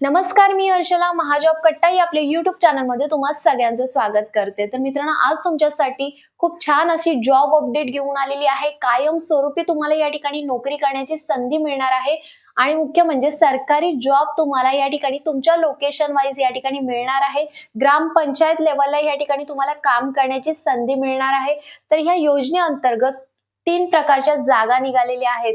नमस्कार मी हर्षला महाजॉब कट्टा या आपल्या युट्यूब चॅनलमध्ये तुम्हा सगळ्यांचं स्वागत करते. तर मित्रांनो आज तुमच्यासाठी खूप छान अशी जॉब अपडेट घेऊन आलेली आहे. कायम स्वरूपी तुम्हाला या ठिकाणी नोकरी करण्याची संधी मिळणार आहे. आणि मुख्य म्हणजे सरकारी जॉब तुम्हाला या ठिकाणी तुमच्या लोकेशन वाईज या ठिकाणी मिळणार आहे. ग्रामपंचायत लेवलला या ठिकाणी तुम्हाला काम करण्याची संधी मिळणार आहे. तर ह्या योजनेअंतर्गत तीन प्रकारच्या जागा निघालेल्या आहेत.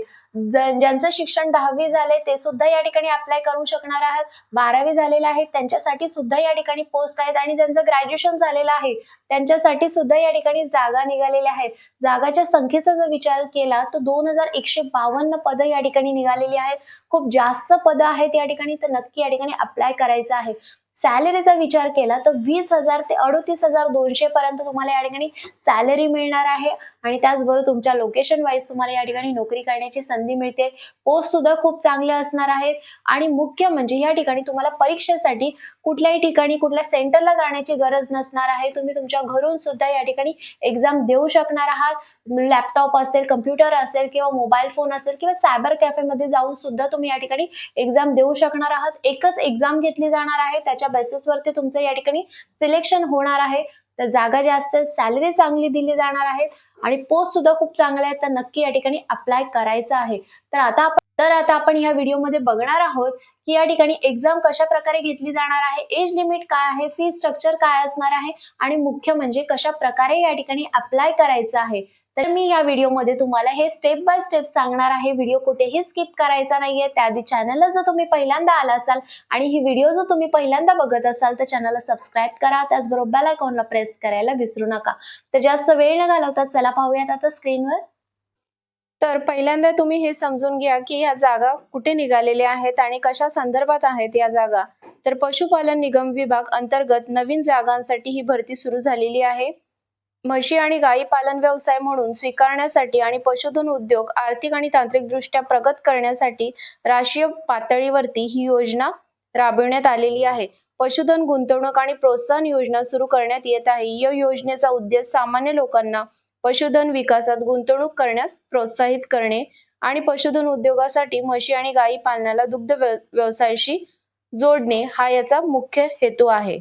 ज- ज्यांचं शिक्षण दहावी झाले ते सुद्धा या ठिकाणी अप्लाय करू शकणार आहात. बारावी झालेलं आहे त्यांच्यासाठी सुद्धा या ठिकाणी पोस्ट आहेत आणि ज्यांचं ग्रॅज्युएशन झालेलं आहे त्यांच्यासाठी सुद्धा या ठिकाणी जागा निघालेल्या आहेत. जागाच्या संख्येचा जर विचार केला तर दोन हजार एकशे बावन्न पदं या ठिकाणी निघालेली आहेत. खूप जास्त पदं आहेत या ठिकाणी तर नक्की या ठिकाणी अप्लाय करायचं आहे. सॅलरीचा विचार केला तर वीस हजार ते अडोतीस हजार दोनशे पर्यंत तुम्हाला या ठिकाणी सॅलरी मिळणार आहे. आणि त्याचबरोबर तुमच्या लोकेशन वाईज तुम्हाला या ठिकाणी नोकरी करण्याची संधी मिळते. पोस्ट सुद्धा खूप चांगले असणार आहेत. आणि मुख्य म्हणजे या ठिकाणी तुम्हाला परीक्षेसाठी कुठल्याही ठिकाणी कुठल्या सेंटरला जाण्याची गरज नसणार आहे. तुम्ही तुमच्या घरून सुद्धा या ठिकाणी एक्झाम देऊ शकणार आहात. लॅपटॉप असेल कम्प्युटर असेल किंवा मोबाईल फोन असेल किंवा सायबर कॅफेमध्ये जाऊन सुद्धा तुम्ही या ठिकाणी एक्झाम देऊ शकणार आहात. एकच एक्झाम घेतली जाणार आहे. त्याच्या बेसिसवरती तुमचं या ठिकाणी सिलेक्शन होणार आहे. तर जागा ज्या असतील सॅलरी चांगली दिली जाणार आहेत आणि पोस्ट सुद्धा खूप चांगल्या आहेत. तर नक्की या ठिकाणी अप्लाय करायचं आहे. तर आता आपण तर आता आपण या व्हिडिओमध्ये बघणार आहोत की या ठिकाणी एक्झाम कशा प्रकारे घेतली जाणार आहे एज लिमिट काय आहे फी स्ट्रक्चर काय असणार आहे आणि मुख्य म्हणजे कशा प्रकारे या ठिकाणी अप्लाय करायचं आहे. तर मी या व्हिडिओमध्ये तुम्हाला हे स्टेप बाय स्टेप सांगणार आहे. व्हिडिओ कुठेही स्किप करायचा नाहीये. त्याआधी चॅनलला जर तुम्ही पहिल्यांदा आला असाल आणि ही व्हिडिओ जर तुम्ही पहिल्यांदा बघत असाल तर चॅनलला सबस्क्राईब करा. त्याचबरोबर बेल आयकॉनला प्रेस करायला विसरू नका. तर जास्त वेळ न घालवता चला पाहूयात आता स्क्रीनवर तर पहिल्यांदा तुम्ही हे समजून घ्या की या जागा कुठे निघालेल्या आहेत आणि कशा संदर्भात आहेत या जागा. तर पशुपालन निगम विभाग अंतर्गत नवीन जागांसाठी ही भरती सुरू झालेली आहे. म्हशी आणि गायी पालन व्यवसाय म्हणून स्वीकारण्यासाठी आणि पशुधन उद्योग आर्थिक आणि तांत्रिकदृष्ट्या प्रगत करण्यासाठी राष्ट्रीय पातळीवरती ही योजना राबविण्यात आलेली आहे. पशुधन गुंतवणूक आणि प्रोत्साहन योजना सुरू करण्यात येत आहे. या योजनेचा उद्देश सामान्य लोकांना पशुधन विकासात गुंतवणूक करण्यास प्रोत्साहित करणे आणि पशुधन उद्योगासाठी म्हशी आणि गायी पालनाला दुग्ध व्यव- व्यवसायाशी जोडणे हा याचा मुख्य हेतू आहे.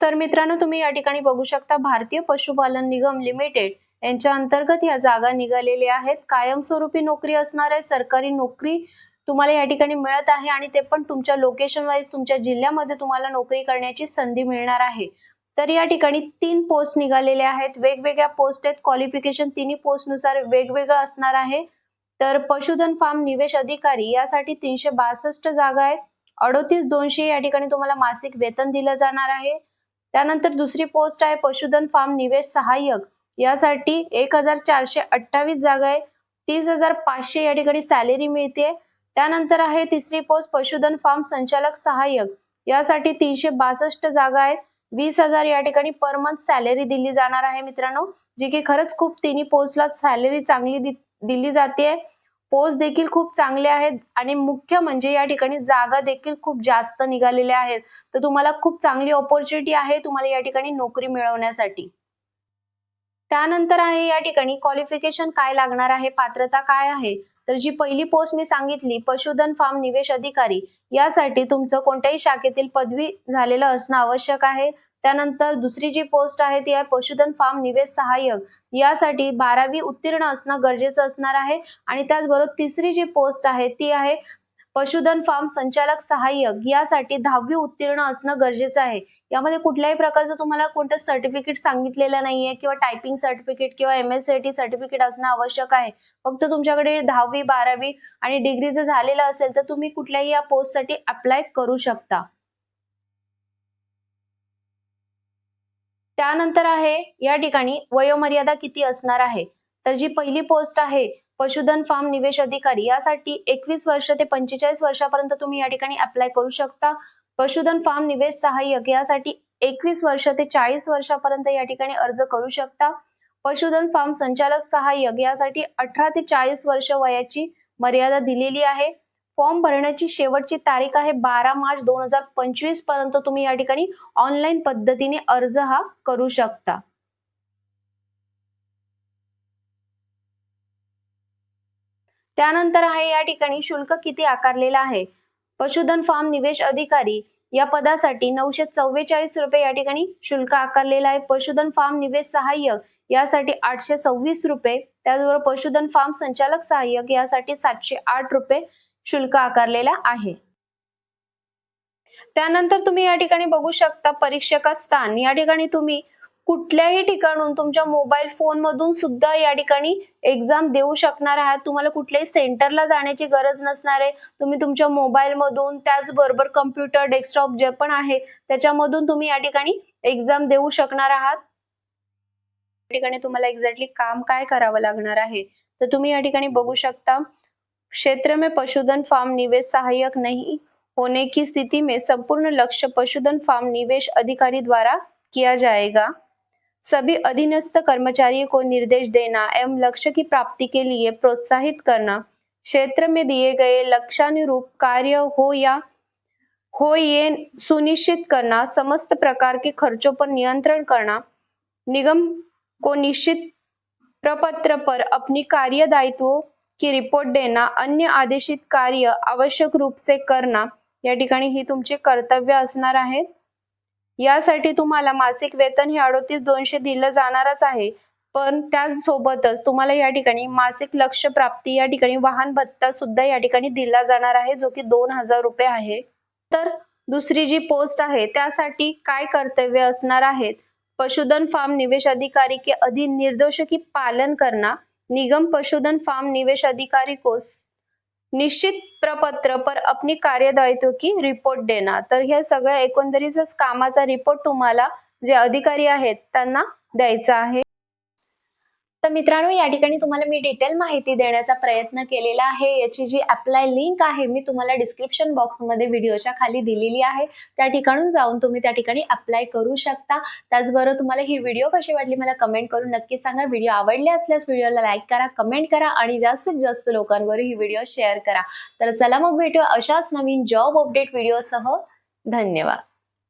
तर मित्रांनो तुम्ही या ठिकाणी बघू शकता भारतीय पशुपालन निगम लिमिटेड यांच्या अंतर्गत या जागा निघालेल्या आहेत. कायमस्वरूपी नोकरी असणाऱ्या सरकारी नोकरी तुम्हाला या ठिकाणी मिळत आहे आणि ते पण तुमच्या लोकेशन वाईज तुमच्या जिल्ह्यामध्ये तुम्हाला नोकरी करण्याची संधी मिळणार आहे. तर या ठिकाणी तीन पोस्ट निघालेल्या आहेत. वेगवेगळ्या पोस्ट आहेत. क्वालिफिकेशन तिन्ही पोस्टनुसार वेगवेगळं असणार आहे. तर पशुधन फार्म निवेश अधिकारी यासाठी तीनशे बासष्ट जागा आहेत. अडोतीस दोनशे या ठिकाणी तुम्हाला मासिक वेतन दिलं जाणार आहे. त्यानंतर दुसरी पोस्ट आहे पशुधन फार्म निवेश सहाय्यक. यासाठी एक हजार चारशे अठ्ठावीस जागा आहे. तीस हजार पाचशे या ठिकाणी सॅलरी मिळते. त्यानंतर आहे तिसरी पोस्ट पशुधन फार्म संचालक सहाय्यक. यासाठी तीनशे बासष्ट जागा आहेत. वीस हजार या ठिकाणी पर मंथ सॅलरी दिली जाणार आहे मित्रांनो जी की खरंच खूप तिन्ही पोस्टला सॅलरी चांगली दि- दिली जाते. पोस्ट देखील खूप चांगले आहेत आणि मुख्य म्हणजे या ठिकाणी जागा देखील खूप जास्त निघालेल्या आहेत. तर तुम्हाला खूप चांगली ऑपॉर्च्युनिटी आहे तुम्हाला या ठिकाणी नोकरी मिळवण्यासाठी. त्यानंतर आहे या ठिकाणी क्वालिफिकेशन काय लागणार आहे पात्रता काय आहे? तर जी पहिली पोस्ट मी सांगितली पशुधन फार्म निवेश अधिकारी यासाठी तुमचं कोणत्याही शाखेतील पदवी झालेलं असणं आवश्यक आहे. त्यानंतर दुसरी जी पोस्ट आहे ती आहे पशुधन फार्म निवेश सहाय्यक. यासाठी बारावी उत्तीर्ण असणं गरजेचं असणार आहे. आणि त्याचबरोबर तिसरी जी पोस्ट आहे ती आहे पशुधन फार्म संचालक सहाय्यक. यासाठी दहावी उत्तीर्ण असणं गरजेचं आहे. यामध्ये कुठल्याही प्रकारचं तुम्हाला कोणतं सर्टिफिकेट सांगितलेलं नाहीये किंवा टायपिंग सर्टिफिकेट किंवा M S C T certificate असणं आवश्यक आहे. फक्त तुमच्याकडे दहावी बारावी आणि डिग्री जर झालेलं असेल तर तुम्ही कुठल्याही या पोस्टसाठी अप्लाय करू शकता. त्यानंतर आहे या ठिकाणी वयोमर्यादा किती असणार आहे? तर जी पहिली पोस्ट आहे पशुधन फार्म निवेश अधिकारी यासाठी एकवीस वर्ष ते पंचेचाळीस वर्षापर्यंत तुम्ही या ठिकाणी अप्लाय करू शकता. पशुधन फार्म निवेश सहाय्यक यासाठी एकवीस वर्ष ते चाळीस वर्षापर्यंत या ठिकाणी अर्ज करू शकता. पशुधन फार्म संचालक सहाय्यक यासाठी अठरा ते चाळीस वर्ष वयाची मर्यादा दिलेली आहे. फॉर्म भरण्याची शेवटची तारीख आहे बारा मार्च दोन हजार पंचवीसपर्यंत तुम्ही या ठिकाणी ऑनलाईन पद्धतीने अर्ज हा करू शकता. त्यानंतर आहे या ठिकाणी शुल्क किती आकारलेलं आहे? पशुधन फार्म निवेश अधिकारी या पदासाठी नऊशे चव्वेचाळीस रुपये या ठिकाणी शुल्क आकारलेलं आहे. पशुधन फार्म निवेश सहाय्यक यासाठी आठशे सव्वीस रुपये त्याचबरोबर पशुधन फार्म संचालक सहाय्यक यासाठी सातशे आठ रुपये शुल्क आकारलेला आहे. त्यानंतर तुम्ही या ठिकाणी बघू शकता परीक्षक स्थान. या ठिकाणी तुम्ही कुठल्याही ठिकाणून तुमच्या मोबाईल फोन मधून सुद्धा या ठिकाणी एक्झाम देऊ शकणार आहात. तुम्हाला कुठल्याही सेंटरला जाण्याची गरज नसणार आहे. तुम्ही तुमच्या मोबाईल मधून त्याचबरोबर कम्प्युटर डेस्कटॉप जे पण आहे त्याच्यामधून तुम्ही या ठिकाणी एक्झाम देऊ शकणार आहात. या ठिकाणी तुम्हाला एक्झॅक्टली काम काय करावं लागणार आहे? तर तुम्ही या ठिकाणी बघू शकता क्षेत्र में पशुधन फार्म निवेश सहायक नहीं होने की स्थिति में संपूर्ण लक्ष्य पशुधन फार्म निवेश अधिकारी द्वारा किया जाएगा. सभी अधीनस्थ कर्मचारियों को निर्देश देना एवं लक्ष्य की प्राप्ति के लिए प्रोत्साहित करना। क्षेत्र में दिए गए लक्ष्यानुरूप कार्य हो या हो ये सुनिश्चित करना समस्त प्रकार के खर्चों पर नियंत्रण करना। निगम को निश्चित प्रपत्र पर अपनी कार्य दायित्वों की रिपोर्ट देना अन्य आदेशित कार्य आवश्यक रूप से करना। या ठिकाणी ही तुमचे कर्तव्य असणार आहेत। यासाठी तुम्हाला मासिक वेतन हे अडोतीस दोनशे दिलं जाणारच आहे. पण त्याचसोबतच तुम्हाला या ठिकाणी मासिक लक्ष प्राप्ती या ठिकाणी वाहन भत्ता सुद्धा या ठिकाणी दिला जाणार आहे जो की दोन हजार रुपये आहे. तर दुसरी जी पोस्ट आहे त्यासाठी काय कर्तव्य असणार आहेत? पशुधन फार्म निवेश अधिकारी के अधीन निर्देशों की पालन करना निगम पशुधन फार्म निवेश अधिकारी को निश्चित प्रपत्र पर अपनी कार्यदायित्व की रिपोर्ट देना तर हे सगळं एकंदरीतच कामाचा रिपोर्ट तुम्हाला जे अधिकारी आहेत त्यांना द्यायचा आहे. तर मित्रांनो या ठिकाणी तुम्हाला मी डिटेल माहिती देण्याचा प्रयत्न केलेला आहे. याची जी अप्लाय लिंक आहे मी तुम्हाला डिस्क्रिप्शन बॉक्समध्ये व्हिडिओच्या खाली दिलेली आहे. त्या ठिकाणून जाऊन तुम्ही त्या ठिकाणी अप्लाय करू शकता. त्याचबरोबर तुम्हाला ही व्हिडिओ कशी वाटली मला कमेंट करून नक्की सांगा. व्हिडिओ आवडले असल्यास व्हिडिओला लाईक करा कमेंट करा आणि जास्तीत जास्त लोकांवर ही व्हिडिओ शेअर करा. तर चला मग भेटूया अशाच नवीन जॉब अपडेट व्हिडिओसह धन्यवाद.